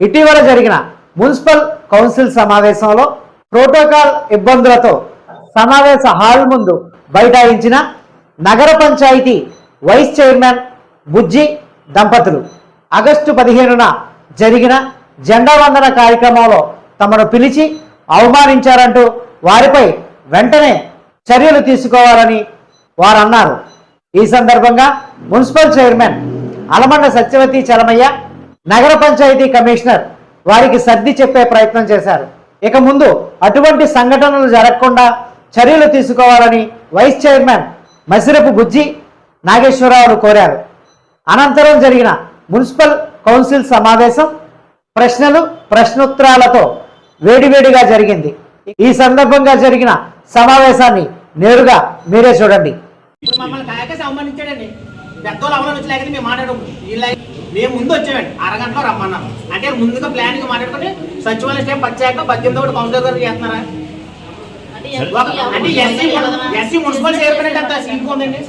ఇటీవల జరిగిన municipal council సమావేశంలో ప్రోటోకాల్ ఇబ్బందులతో సమావేశ హాల్ ముందు బైఠాయించిన నగర పంచాయతీ వైస్ చైర్మన్ బుజ్జి దంపతులు. ఆగస్టు పదిహేనున జరిగిన జెండా వందన కార్యక్రమంలో తమను పిలిచి అవమానించారంటూ వారిపై వెంటనే చర్యలు తీసుకోవాలని వారు అన్నారు ఈ సందర్భంగా మున్సిపల్ చైర్మన్ అలమండ సత్యవతి చలమయ్య నగర పంచాయతీ కమిషనర్ వారికి సర్ది చెప్పే ప్రయత్నం చేశారు. ఇక ముందు అటువంటి సంఘటనలు జరగకుండా చర్యలు తీసుకోవాలని వైస్ చైర్మన్ మసిరపు బుజ్జి నాగేశ్వరరావు కోరారు. అనంతరం జరిగిన మున్సిపల్ కౌన్సిల్ సమావేశం ప్రశ్నలు ప్రశ్నోత్తరాలతో వేడివేడిగా జరిగింది. ఈ సందర్భంగా జరిగిన సమావేశాన్ని నేరుగా మీరే చూడండి. మమ్మల్ని అవమానించాడండి. పెద్దోళ్ళు మేము మేము ముందు వచ్చామండి అరగంటలో రమ్మన్నాం. అంటే ముందుగా ప్లానింగ్ మాట్లాడుకుని సచివాలయ స్టేప్ వచ్చాక పద్దెనిమిది ఒకటి కౌన్సిలర్ గారు చేస్తున్నారా? అంటే ఎస్సీ ఎస్సీ మున్సిపల్ చైర్మన్ అంత సీట్ ఉందండి.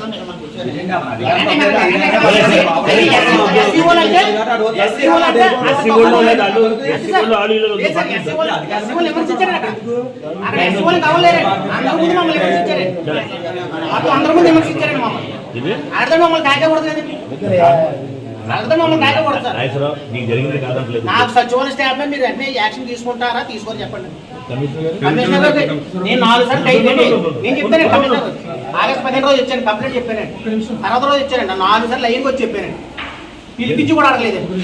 అందరి ముందు మమ్మల్ని విమర్శించారండి అర్థం కదండి అర్థం మమ్మల్ని కాయకూడదు సార్ నాగేశ్వరరావు నీకు జరిగింది కాదంటలేదు. నాకు సచివాలయ స్టాఫ్ మీద మీరు వెంటనే యాక్షన్ తీసుకుంటారా? తీసుకోరు చెప్పండి. కమిషనర్ గారు? నేను నాలుగు సార్లు నేను చెప్పాను కమిషనర్. ఆగస్ట్ పదిహేను రోజు వచ్చాను కంప్లైంట్ చెప్పానండి తర్వాత రోజు వచ్చానండి నాలుగు సార్లు లైన్కి వచ్చి చెప్పానండి పిలిపించి కూడా అడగలేదండి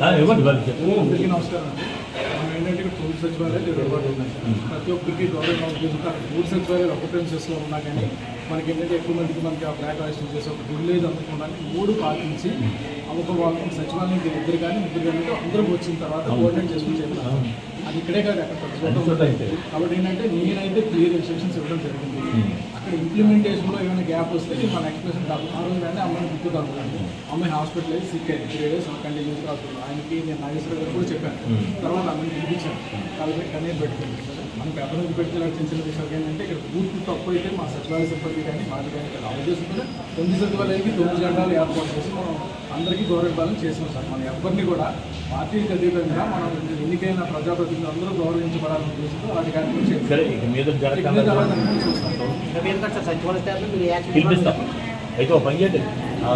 ఆ, ఇవ్వండి వాళ్ళు చెప్పు. అందరికీ నమస్కారం అండి. మనం ఏంటంటే ఇక్కడ పూర్తి సచివాలయాలు ఇరవై ఉన్నాయి. ప్రతి ఒక్కరికి గవర్నమెంట్ ఆఫీస్ పూర్తి సచివాలయాలు ఒక ప్రెన్సెస్లో ఉన్నా కానీ మనకి ఏంటంటే ఎక్కువ మందికి మనకి ఆ బ్లాక్ రిజిస్టర్ చేసి ఒక విలేజ్ అందుకోవడానికి మూడు పాటించి ఒక వాళ్ళకి సచివాలయం ఇద్దరు కానీ ముగ్గురు కానీ అందరూ వచ్చిన తర్వాత కోఆర్డినేట్ చేసుకుని చేయాలి అది ఇక్కడే కాదు అక్కడ. కాబట్టి ఏంటంటే నేనైతే క్లియర్ ఇన్స్ట్రక్షన్స్ ఇవ్వడం జరిగింది. అక్కడ ఇంప్లిమెంటేషన్లో ఏమైనా గ్యాప్ వస్తే మన ఎక్స్ప్రెషన్ కాదు ఆ రోజు వెంటనే అమ్మాయిని గుర్తు తగ్గుతుంది అమ్మాయి హాస్పిటల్ అయితే సిక్ అయింది. Three days continues hospital. ఆయనకి నేను నాగేశ్వర గారు కూడా చెప్పాను. తర్వాత అమ్మాయిని పిలిపించాను. కాబట్టి కన్నీరు పెట్టుకుంది. మనం పేపర్ మీద పెడితే ఇలా చిన్న చిన్న విషయాలు ఏంటంటే ఇక్కడ పూర్తి తప్పు అయితే మా సచివాలయ సిబ్బంది కానీ మాది కానీ ఇక్కడ అవజేసుకుంటే తొమ్మిది సచివాలయానికి తొమ్మిది జెండాలు ఏర్పాటు చేసి మనం అందరికీ గౌరవ పాలన చేసాం సార్. మనం ఎవరిని కూడా పార్టీకి అతీతంగా మనం ఎన్నికైన ప్రజాప్రతినిధులు అందరూ గౌరవించబడాలని ఉద్దేశంతో వాటి కార్యక్రమం చేస్తాం. చూస్తాం. అయితే ఒక పని చేయండి. ఆ,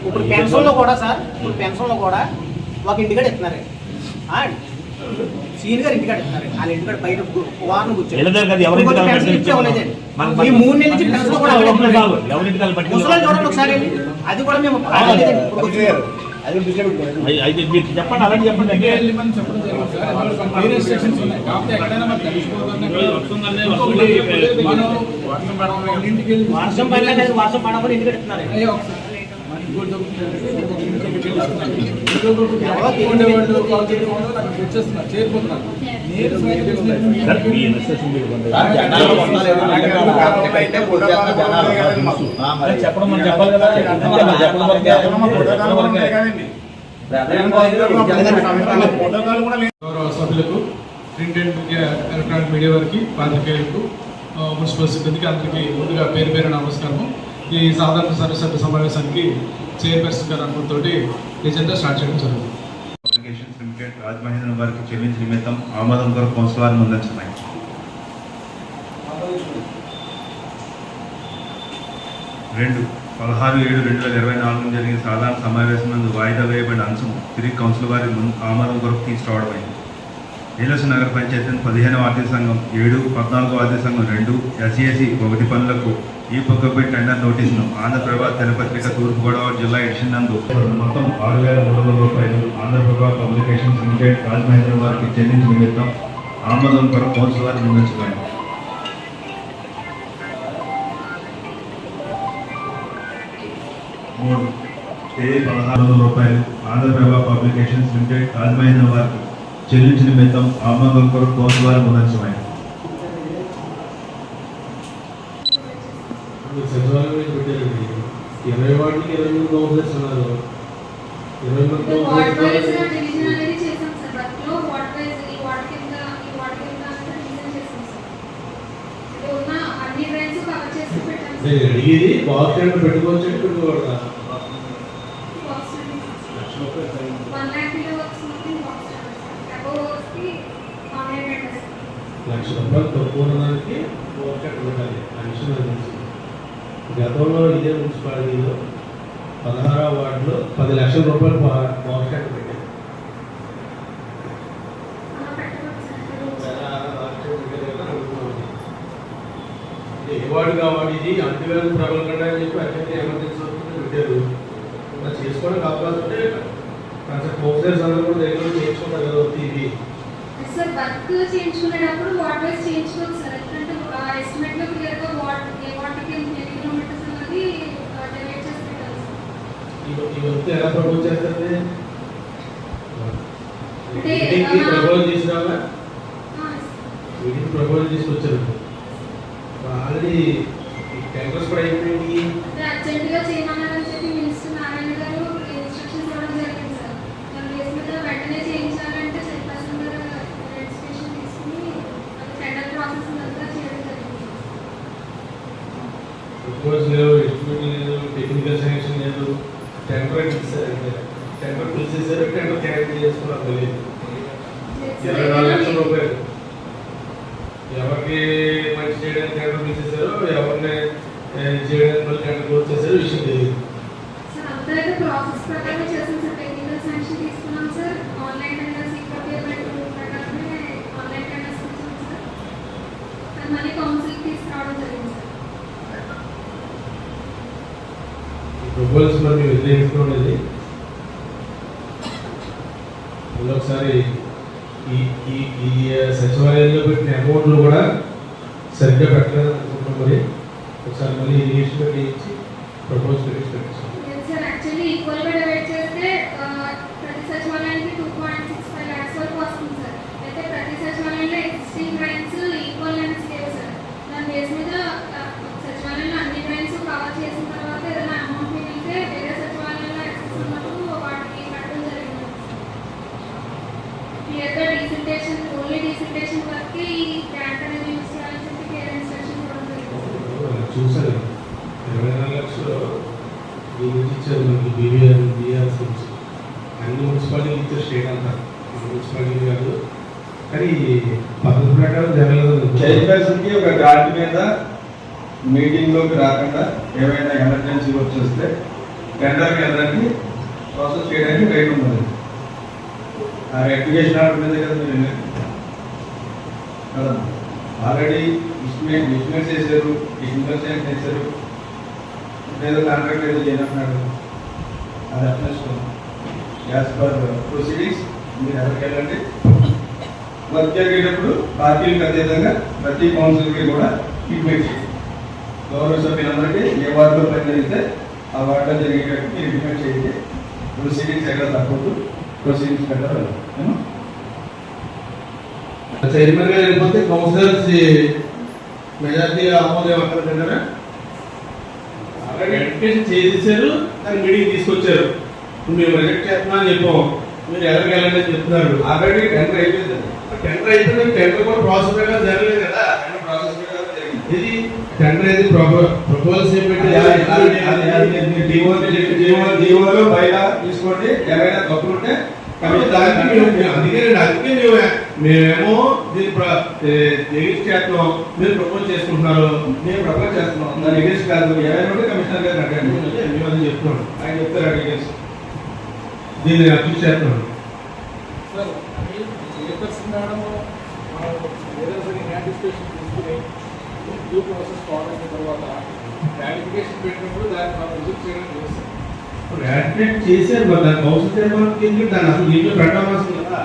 ఇప్పుడు పెన్షన్లో కూడా సార్ ఇప్పుడు పెన్షన్లో కూడా ఒక ఇంటికాడ ఇస్తున్నారు. సీన్ గారు ఇంటికాడ ఇస్తున్నారు వాళ్ళ ఇంటికాడ బయట వారం మూడు నెలల నుంచి పెన్షన్ కూడా చూడండి ఒకసారి. అది కూడా మేము అయితే మీరు చెప్పండి అంటే వర్షం వర్షం పడకుండా ఉండేవాళ్ళు నాకు వచ్చేస్తున్నారు చెప్పడం మనం చెప్పాలి కదా మరి చెప్పడం గౌరవ సభ్యులకు print and media electronic media వారికి పాత్రికేయులకు మున్సిపల్ సిబ్బందికి అందరికీ ముందుగా పేరు పేరు నమస్కారము. ఈ సాధారణ సర్వసభ్య సమావేశానికి చైర్పర్సన్ గారు అనుకుంటూ ఎజెండా స్టార్ట్ చేయడం జరుగుతుంది అప్లికేషన్స్ లిమిటెడ్ రాజమహేంద్ర వారికి చెల్లించిన నిమిత్తం ఆమోదం కొరకు కౌన్సిల్ వారిని ముందుంచున్నాయి రెండు పదహారు ఏడు రెండు వేల ఇరవై నాలుగు జరిగిన సాధారణ సమావేశం నందు వాయిదా వేయబడిన అంశం తిరిగి కౌన్సిల్ వారి ముందు ఆమోదం కొరకు తీసుకురావడమైంది నీలసి నగర పంచాయతీ పదిహేనవ ఆర్థిక సంఘం ఏడు పద్నాలుగో ఆర్థిక సంఘం రెండు ఎస్ఈఎస్సి ఒకటి పనులకు ఈ పక్కపై టెండర్ నోటీసును ఆంధ్రప్రభ దినపత్రిక తూర్పుగోదావరి జిల్లా ఎడిషన్ నందు. మొత్తం ఆరు వేల మూడు వందల రూపాయలు ఆంధ్రప్రభ పబ్లికేషన్స్ లిమిటెడ్ రాజమహేంద్రం వారికి చెల్లించిన నిమిత్తం ఆమోదం కొరకు కౌన్సిల్ వారిని నిర్మించబడింది మూడు తేదీ పదహారు వందల రూపాయలు ఆంధ్రప్రభ పబ్లికేషన్స్ లిమిటెడ్ రాజమహేంద్రం వారికి చెల్లించిన మిత్తం ఆమోదం కొరకు కౌన్సిల్ వారి ముందంచమైంది సచివాలయం పెట్టారండి? ఇరవై వాటికి ఇరవై మూడు కౌన్సిలర్స్ ఉన్నారు ఇరవై మూడు నేను అడిగేది బాక్స్ రెండు పెట్టుకోవచ్చు పెట్టుకోకూడదా? లక్ష రూపాయలు తక్కువ ఉన్నదానికి బాక్స్ పెట్టాలి అడిషనల్ గతంలో ఇదే మున్సిపాలిటీలో పదహారవ వార్డులో పది లక్షల రూపాయలు పవర్ ఓవర్కట్ పెట్టారు. ఏ వార్డు కావాలి ఇది? అంటువ్యాధి ప్రబలకుండా అని చెప్పి అత్యంత ఎమర్జెన్సీ వస్తుంది పెట్టారు. ఇలా చేసుకోవడానికి అవకాశం ఉంటే కాస్త ఫోకస్ అందరూ కూడా దగ్గర చేయించుకుంటారు కదా ఇది చేయించుకునేటప్పుడు వాట్ వైజ్ చేయించుకోవచ్చు సార్ ఎందుకంటే ఎస్టిమేట్లో క్లియర్గా వాట్ ఏ వాటికి ఎన్ని కిలోమీటర్స్ అన్నది డివైడ్ చేసి పెట్టాలి సార్ ఈ ఈ వస్తే ఎలా ప్రపోజ్ చేస్తుంది అంటే, మీటింగ్కి ఆ, ప్రపోజ్ తీసుకురావా ఆ, మీటింగ్ ప్రపోజ్ తీసుకొచ్చారు ఆల్రెడీ టెండర్స్ కూడా అయిపోయింది అంటే అర్జెంట్గా చేయమన్నారని చెప్పి మినిస్టర్ నారాయణ గారు ఇన్స్ట్రక్షన్స్ ఇవ్వడం జరిగింది సార్ దాని బేస్ మీద వెంటనే చేయించాలంటే చైర్పర్సన్ గారు రిజిస్ట్రేషన్ తీసుకుని టెండర్ ప్రాసెస్ అంతా చేయడం జరిగింది ప్రపోజ్ లేవు ఎస్టిమేట్ లేదు టెక్నికల్ శాంక్షన్ లేదు టెండర్ టెండర్ పిలిచేసారు టెండర్ క్యాన్సిల్ చేసుకున్నారు తెలియదు ఇరవై నాలుగు లక్షల రూపాయలు ఎవరికి మంచి చేయడానికి టెండర్ పిలిచేసారో ఎవరిని చేయడానికి మళ్ళీ టెండర్ క్లోజ్ చేశారో. విషయం తెలియదు. ప్రపోజల్స్ మరి మీరు మళ్ళీ ఒకసారి ఈ ఈ సచివాలయంలో పెట్టిన అమౌంట్లు కూడా సరిగ్గా పెట్టలేదు అనుకుంటున్నాం మరి. ఒకసారి మళ్ళీ ఇరిగేషన్ పెట్టి ఇచ్చి ప్రపోజ్ పెట్టి ప్రతి సచివాలయానికి two point six five lakhs వరకు వస్తుంది సార్ అయితే ప్రతి సచివాలయంలో ఎగ్జిస్టింగ్ రైన్స్ ఈక్వల్ లైన్స్ లేవు సార్ దాని బేస్ మీద ఆ, సచివాలయంలో అన్ని రైన్స్ కవర్ చేసిన తర్వాత ఏదైనా అమౌంట్ మిగిలితే వేరే సచివాలయంలో యాక్సెస్ ఉన్నప్పుడు వాటికి కట్టడం జరిగింది క్లియర్గా డీసిల్టేషన్ ఓన్లీ డీసిల్టేషన్ వరకు ఈ గ్రాంట్ అనేది యూజ్ చేయాలని చెప్పి కేర్ ఇన్స్ట్రక్షన్ ఇవ్వడం జరిగింది చూసాను ఇరవై నాలుగు లక్షలు దీని నుంచి ఇచ్చారు మనకి బీవీఆర్ బీఆర్స్ నుంచి రెండు మున్సిపాలిటీలు ఇచ్చారు స్టేట్ అంతా మన మున్సిపాలిటీ కాదు. కానీ పద్ధతి ప్రకారం జరగలేదు. చైర్పర్సన్కి ఒక గ్రాంట్ మీద మీటింగ్లోకి రాకుండా ఏమైనా ఎమర్జెన్సీ వచ్చేస్తే టెండర్ వెళ్ళడానికి ప్రాసెస్ చేయడానికి రైట్ ఉన్నది. ఆ అప్లికేషన్ ఆర్డర్ మీద కదా మీరు కదా? ఆల్రెడీ ఇస్టిమేట్ ఇస్టిమేట్ చేశారు ఇన్వెస్ట్మెంట్ చేశారు. ఏదో కాంట్రాక్ట్ ఏదో చేయనన్నాడు అది అట్లా యాజ్ పర్ ప్రొసీడింగ్స్ మీరు ఎవరికి వెళ్ళండి. వర్క్ జరిగేటప్పుడు పార్టీలకు అతీతంగా ప్రతి కౌన్సిల్కి కూడా ఇంటిమేట్ చేయండి. గౌరవ సభ్యులందరికీ ఏ వార్డులో పని జరిగితే ఆ వార్డులో జరిగేటట్టు ఇంటిమేట్ చేయండి. ప్రొసీడింగ్స్ ఎక్కడ తప్పదు. ప్రొసీడింగ్స్ ఎక్కడ వెళ్ళదు చైర్మన్ గారు వెళ్ళిపోతే కౌన్సిలర్స్ మెజార్టీ ఆమోదం ఆల్రెడీ ఎడ్యుకేషన్ చేసేసారు దాన్ని మీటింగ్ తీసుకొచ్చారు. మేము రిజెక్ట్ చేస్తున్నాం అని చెప్పాం. మీరు ఎవరికి వెళ్ళండి అని చెప్తున్నారు. ఆల్రెడీ టెండర్ అయిపోయింది టెండర్ అయిపోయింది టెండర్ కూడా ప్రాసెస్ ప్రకారం జరగలేదు కదా. టెండర్ ప్రాసెస్ ప్రకారం జరిగింది. ఇది టెండర్ అయితే ప్రపోజల్స్ ఏం పెట్టి జీవోలో బయట తీసుకోండి. ఏమైనా తప్పులు ఉంటే దానికి మేము- మేము అందుకే మేము. మేమేమో దీన్ని ఎగిరి చేస్తున్నాం. మీరు ప్రపోజ్ చేసుకుంటున్నారు. మేము ప్రపోజ్ చేస్తున్నాం. దాని ఎగేన్స్ కాదు. ఏమైనా కమిషనర్ గారిని అడగండి. మేము అది చెప్తున్నాం ఆయన చెప్తారు అడిగేసి. దీన్ని అప్లై చేస్తున్నాం సార్ చైర్పర్సన్ మేడం ఏదైనా హ్యాండ్ డిస్కషన్ తీసుకుని డ్యూ ప్రాసెస్ ఫాలో అయిన తర్వాత క్లారిఫికేషన్ పెట్టినప్పుడు దాన్ని మనం రిజెక్ట్ చేయడం చేస్తాం. రాటిఫికేట్ చేశారు మరి దాని కౌన్సిల్ చేయడానికి ఎందుకు దాన్ని అసలు దీంట్లో పెట్టవలసింది కదా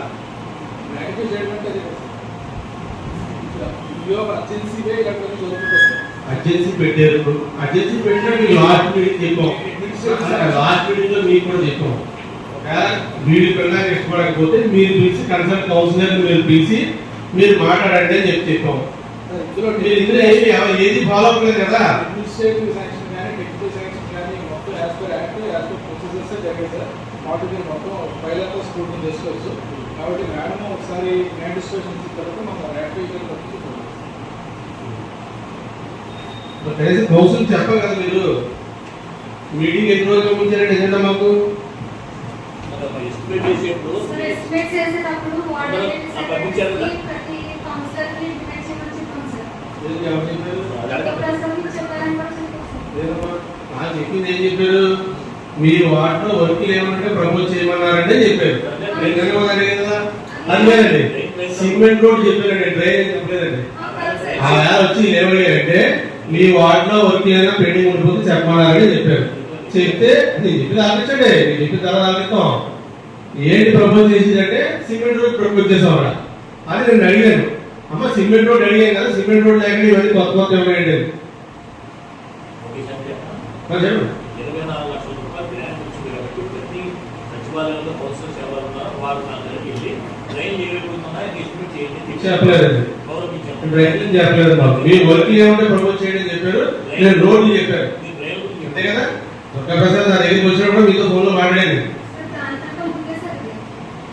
అర్జెన్సీ పెట్టారు. అర్జెన్సీ పెట్టినా మీకు లాస్ట్ మీటింగ్ చెప్పాం. లాస్ట్ మీటింగ్లో మీకు కూడా చెప్పాం. వీడి పిల్లలకి ఇష్టపడకపోతే మీరు పిలిచి కన్సల్ట్ కౌన్సిలర్ మీరు పిలిచి మీరు మాట్లాడండి అని చెప్పి చెప్పాం ఇందులో ఏది ఫాలో అవ్వలేదు కదా? మొత్తం చేసుకోవచ్చు. కాబట్టి మేడం ఒకసారి ల్యాండ్ డిస్కషన్ ఇచ్చిన తర్వాత మనం ర్యాటిఫికేషన్ కనీసం కౌన్సిల్ చెప్పాలి కదా మీరు. మీటింగ్ ఎన్ని రోజులు ఉంచారండి ఎజెండా మాకు? ఎస్టిమేట్ చేసేటప్పుడు వార్డ్ ఆ పంపించారు కదా? ప్రతి ఎవరు చెప్పారు. కూడా. నాకు చెప్పింది ఏం చెప్పారు? మీ వాటిలో వర్క్ ఏమంటే చెప్పారు. కదా? అడిగానండి సిమెంట్ రోడ్ చెప్పారండి డ్రైన్ చెప్పలేదండి ఆ, వచ్చి ఏమడిగారంటే మీ వార్డులో వర్క్ ఏదైనా పెండింగ్ ఉండిపోతే చెప్పమన్నారని చెప్పారు. చెప్తే నేను చెప్పి ఆలోచించండి నేను చెప్పిన తర్వాత ఆలోచిస్తాం ఏంటి ప్రపోజ్ చేసిందంటే సిమెంట్ రోడ్ ప్రపోజ్ చేసాం అది నేను అడిగాను. అమ్మ సిమెంట్ రోడ్ అడిగాను కదా సిమెంట్ రోడ్ లేకుండా ఇవన్నీ కొత్త కొత్త చెప్పి చెప్పలేదండి. గౌరవించాం డ్రైనేజ్ చెప్పలేదు మాకు. మీ వర్క్ ఏమంటే ప్రపోజ్ చేయండి అని చెప్పారు. నేను రోడ్లు అంతే కదా? దుర్గా ప్రసాద్ నా దగ్గరికి వచ్చినప్పుడు మీతో ఫోన్లో సార్, దానికంటే ముందే సార్ ఇది.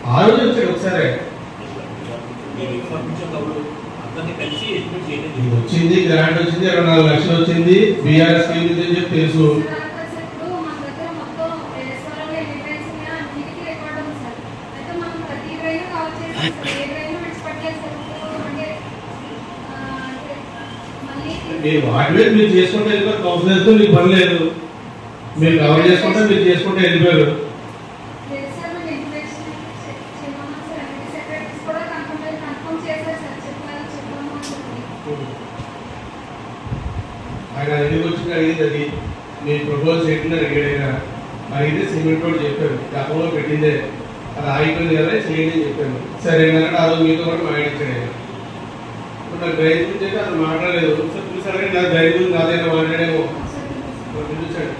ఆ రోజు వచ్చాడు ఒకసారి మీరు సమర్పించినప్పుడు అందరినీ కలిసి ఎస్టిమేట్ చేయండి అని ఆలోచించండి ఒకసారి. వచ్చింది గ్రాంట్ వచ్చింది ఇరవై నాలుగు లక్షలు వచ్చింది. బీఆర్ఎస్ అని చెప్పి తెలుసు. ఏ మీరు వాటి మీద మీరు చేసుకుంటే వెళ్ళిపోయి కౌన్సిలర్తో మీకు పని లేదు. మీరు కవర్ చేసుకుంటే మీరు చేసుకుంటే వెళ్ళిపోయారు లేదు సార్, మన ఇన్ఫర్మేషన్ చెక్ చేయమన్నాం సార్. అన్ని సెక్రటరీస్ కూడా కన్ఫర్మ్ కన్ఫర్మ్ చేశారు సార్. చెప్పాలి చెప్పాము అని చెప్పి. ఆయన ఎందుకు వచ్చింది అడిగింది అది మీ ప్రపోజ్ చేయకుండా అడిగాడు ఆయన అడిగితే సిమెంట్ రోడ్ చెప్పాను గతంలో పెట్టిందే. అది ఆగిపోయింది కదా చేయండి అని చెప్పాను సరే ఏంటంటే ఆ రోజు మీతో కూడా మాట్లాడించాడు ఆయన. ఇప్పుడు నాకు ధైర్యం చేస్తే అయితే అసలు మాట్లాడలేదు. సార్ చూసాడు నాకు ధైర్యం గురించి నాదైనా మాట్లాడేమో. చూసాడు